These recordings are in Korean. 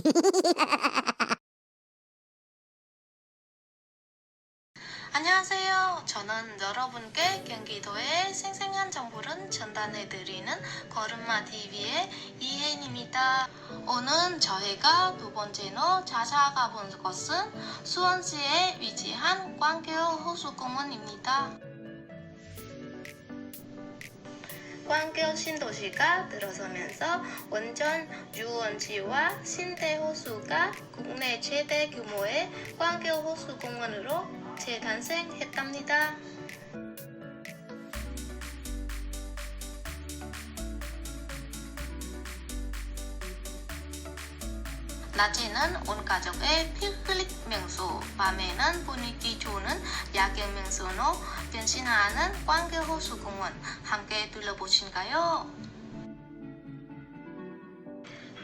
안녕하세요. 저는 여러분께 경기도의 생생한 정보를 전달해드리는 걸음마 TV의 이혜인입니다. 오늘 저희가 두 번째로 찾아가 본 것은 수원시에 위치한 광교 호수공원입니다. 광교 신도시가 들어서면서 원전 유원지와 신대 호수가 국내 최대 규모의 광교 호수공원으로 재탄생했답니다. 낮에는 온 가족의 피크닉 명소, 밤에는 분위기 좋은 야경 명소로 변신하는 광교 호수공원 함께 둘러보신가요?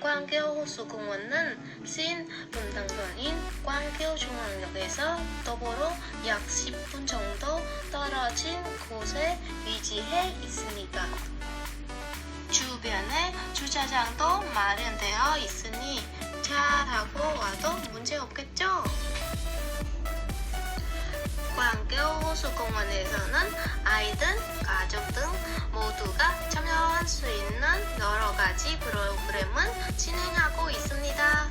광교 호수공원은 신 분당선인 광교 중앙역에서 도보로 약 10분 정도 떨어진 곳에 위치해 있습니다. 주변에 주차장도 마련되어 있으니 차 타고 와도 문제 없겠죠? 광교 호수공원에서는 아이들, 가족 등 모두가 참여할 수 있는 여러 가지 프로그램을 진행하고 있습니다.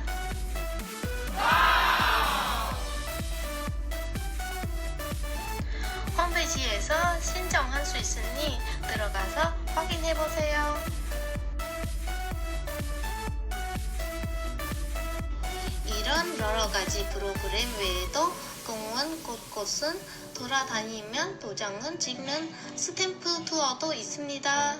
홈페이지에서 신청할 수 있으니 들어가서 확인해 보세요. 여러 가지 프로그램 외에도 공원 곳곳은 돌아다니면 도장을 찍는 스탬프 투어도 있습니다.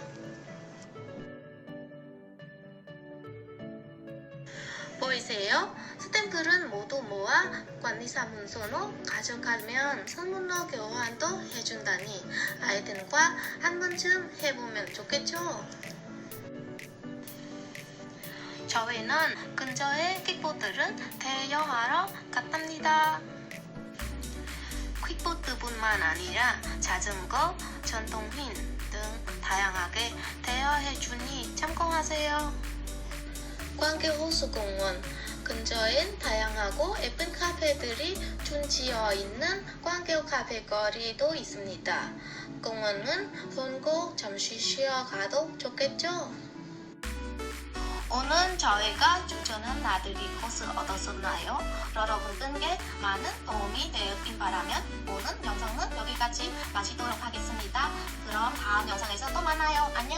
보이세요? 스탬프를 모두 모아 관리사문서로 가져가면 선물로 교환도 해준다니 아이들과 한 번쯤 해보면 좋겠죠? 저희는 근처의 킥보드를 대여하러 갔답니다. 퀵보드뿐만 아니라 자전거, 전동휠 등 다양하게 대여해 주니 참고하세요. 광교 호수공원 근처엔 다양하고 예쁜 카페들이 준지어 있는 광교 카페 거리도 있습니다. 공원은 손고 잠시 쉬어가도 좋겠죠? 오늘 저희가 추천한 나들이 코스 얻었었나요? 여러분들께 많은 도움이 되었길 바라면 오늘 영상은 여기까지 마치도록 하겠습니다. 그럼 다음 영상에서 또 만나요. 안녕!